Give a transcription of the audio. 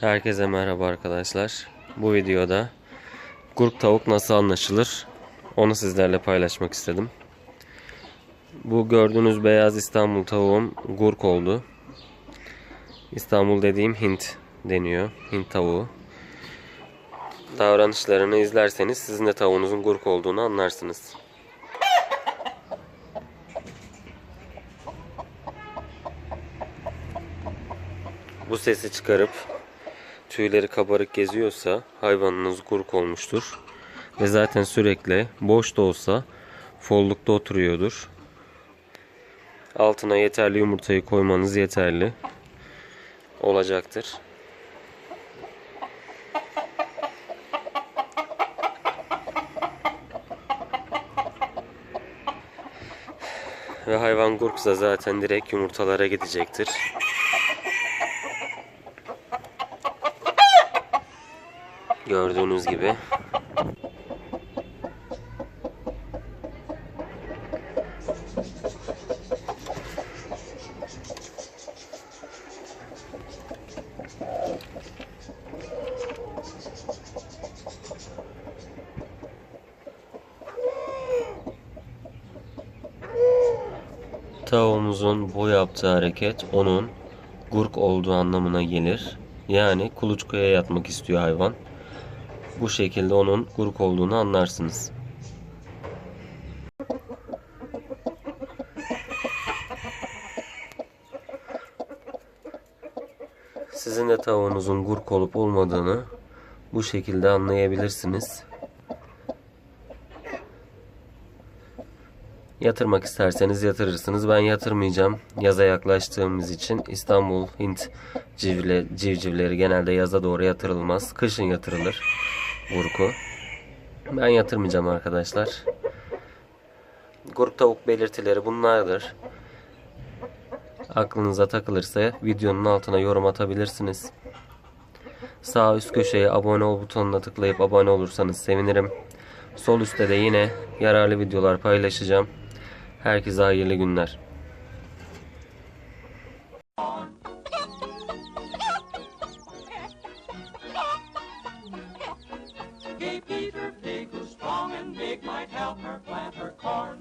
Herkese merhaba arkadaşlar. Bu videoda gurk tavuk nasıl anlaşılır onu sizlerle paylaşmak istedim. Bu gördüğünüz beyaz İstanbul tavuğum gurk oldu. İstanbul dediğim Hint deniyor. Hint tavuğu. Davranışlarını izlerseniz sizin de tavuğunuzun gurk olduğunu anlarsınız. Bu sesi çıkarıp tüyleri kabarık geziyorsa hayvanınız gurk olmuştur. Ve zaten sürekli boş da olsa follukta oturuyordur. Altına yeterli yumurtayı koymanız yeterli olacaktır. Ve hayvan gurksa zaten direkt yumurtalara gidecektir. Gördüğünüz gibi. Tavuğumuzun bu yaptığı hareket onun gurk olduğu anlamına gelir. Yani kuluçkaya yatmak istiyor hayvan. Bu şekilde onun gurk olduğunu anlarsınız. Sizin de tavuğunuzun gurk olup olmadığını bu şekilde anlayabilirsiniz. Yatırmak isterseniz yatırırsınız. Ben yatırmayacağım. Yaza yaklaştığımız için İstanbul Hint civle, civcivleri genelde yaza doğru yatırılmaz. Kışın yatırılır Gurku. Ben yatırmayacağım arkadaşlar. Grup tavuk belirtileri bunlardır. Aklınıza takılırsa videonun altına yorum atabilirsiniz. Sağ üst köşeye abone ol butonuna tıklayıp abone olursanız sevinirim. Sol üstte de yine yararlı videolar paylaşacağım. Herkese hayırlı günler.